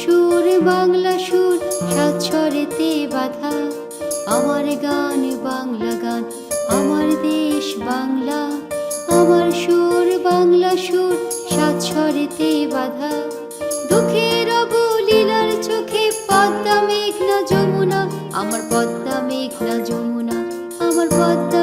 সুর, বাংলা সুর সাচ্ছরেতে বাধা। আমার গান, বাংলা গান, আমার দেশ, বাংলা। আমার সুর, বাংলা সুর সাচ্ছরেতে বাধা। দুঃখের চোখে পদ্মা, মেঘনা, যমুনা। আমার পদ্মা, মেঘনা, যমুনা। আমার পদ্মা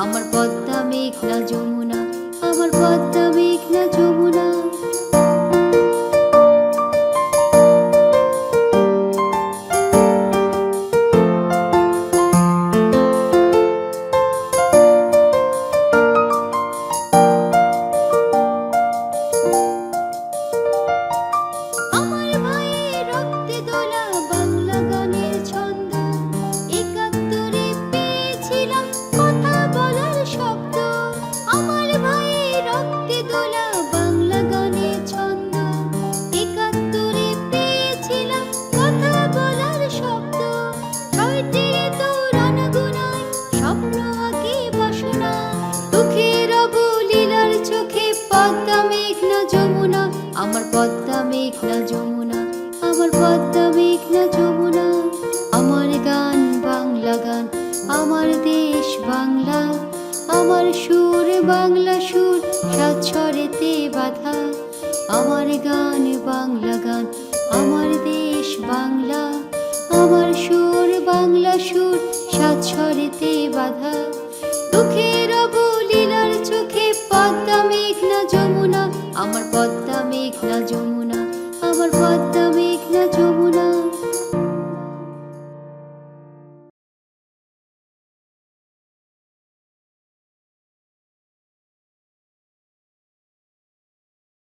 আমার পদ্মা মেঘনা যমুনা আমার পদ্মা মেঘনা যমুনা, আমার পদ্মা মেঘনা যমুনা, আমার গান বাংলা গান, আমার দেশ বাংলা, আমার সুর বাংলা সুর সাচ্ছরেতে বাধা, আমার গান বাংলা গান, আমার দেশ বাংলা, আমার সুর বাংলা সুর সাচ্ছরেতে বাধা।